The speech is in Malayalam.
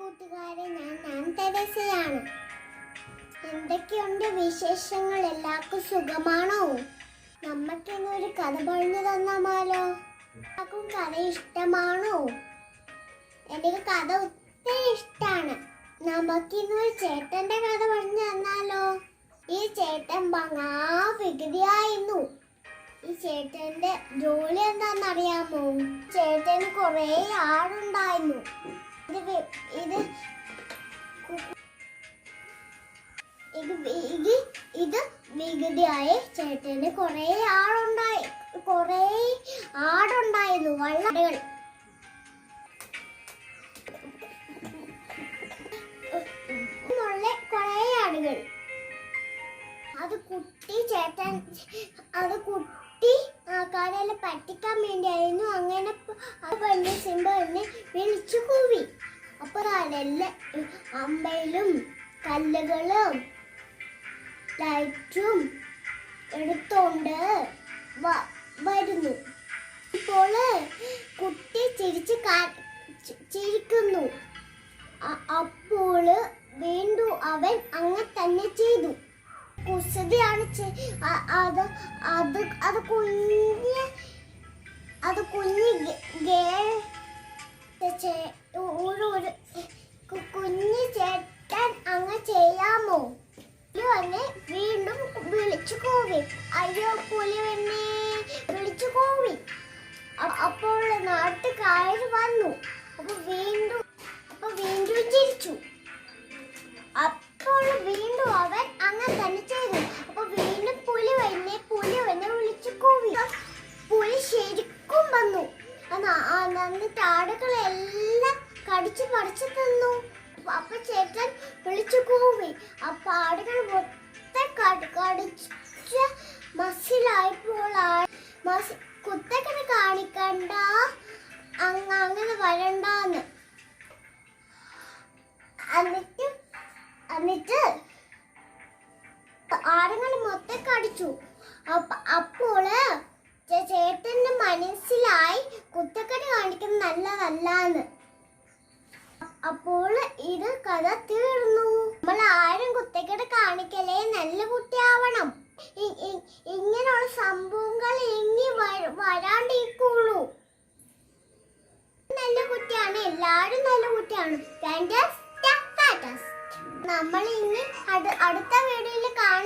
കൂട്ടുകാരെ ഞാൻ നാം തെരസയാണ് എന്തൊക്കെയുണ്ട് വിശേഷങ്ങൾ? എല്ലാവർക്കും സുഖമാണോ? നമ്മക്കിന്ന് ഒരു കഥ പറഞ്ഞു തന്നാമാലോ എല്ലാവർക്കും കഥ ഇഷ്ടമാണോ? എനിക്ക് കഥ ഒത്തിരി ഇഷ്ടമാണ് നമുക്കിന്ന് ഒരു ചേട്ടന്റെ കഥ പറഞ്ഞു തന്നാലോ? ഈ ചേട്ടൻ ഭംഗാ വികൃതിയായിരുന്നു. ഈ ചേട്ടന്റെ ജോലി എന്താണെന്നറിയാമോ? ചേട്ടന് കുറേ ആടുണ്ടായിരുന്നു ഇത് ഇത് ഇത് വികൃതിയായ ചേട്ടന് കുറേ ആടുണ്ടായി കുറേ ആടുണ്ടായിരുന്നു വള്ളകൾ കുറേ ആടുകൾ. അത് കുട്ടി ചേട്ടൻ അത് കുട്ടി ആൾക്കാരെല്ലാം പറ്റിക്കാൻ വേണ്ടിയായിരുന്നു. അങ്ങനെ അത് പെണ്ണ് സിംബ എന്നെ വിളിച്ചു കൂവി. അപ്പൊ അതെല്ലാം അമ്പയിലും കല്ലുകളും ലൈറ്റും എടുത്തോണ്ട് വരുന്നു. ഇപ്പോൾ കുട്ടി ചിരിച്ച് ചിരിക്കുന്നു. അപ്പോൾ വീണ്ടും അവൻ അങ്ങനെ തന്നെ ചെയ്തു. കുസൃതിയാണ് അത് അത് അത് കുഞ്ഞ് അത് കുഞ്ഞ് ഗെ- ചെയ്യാമോ പുലിവന്നെ വീണ്ടും വിളിച്ചു കൂവി. അയ്യോ പുലിവന്നെ വിളിച്ചു കൂവി. അപ്പോൾ നാട്ടുകാർ വന്നു. അപ്പൊ വീണ്ടും അപ്പൊ വീണ്ടും ചിരിച്ചു അപ്പോൾ വീണ്ടും അവൻ അങ്ങനെ തന്നെ ചെയ്തു. അപ്പൊ വീണ്ടും പുലി വന്നെ പുലി വന്നെ വിളിച്ചു കൂവി. പുലി ശരിക്കും വന്നു. എന്നിട്ട് ആടുകളെല്ലാം കടിച്ചു പറിച്ചു തന്നു. കൂവി പാടുകൾ മൊത്തം കടി- കടിച്ച് മസിലായപ്പോൾ മസി കാണിക്കണ്ട. അങ്ങ് അങ്ങനെ വരണ്ടെന്ന്. എന്നിട്ട് എന്നിട്ട് ആടുകൾ മൊത്തം കടിച്ചു. അപ്പോൾ ചേട്ടന്റെ മനസ്സിലായി കുത്തക്കടി കാണിക്കുന്നത് നല്ലതല്ലാന്ന്. അപ്പോൾ ഇത് കഥ തീർന്നു. നമ്മൾ ആരും കുത്തക്കട കാണിക്കലേ നല്ല കുട്ടിയാവണം. ഇങ്ങനെയുള്ള സംഭവങ്ങൾ ഇനി വര- വരാണ്ടിരിക്കുള്ളൂ. നല്ല കുട്ടിയാണ്. എല്ലാരും നല്ല കുട്ടിയാണ്. നമ്മൾ ഇനി അടുത്ത വീഡിയോയിൽ യെസ്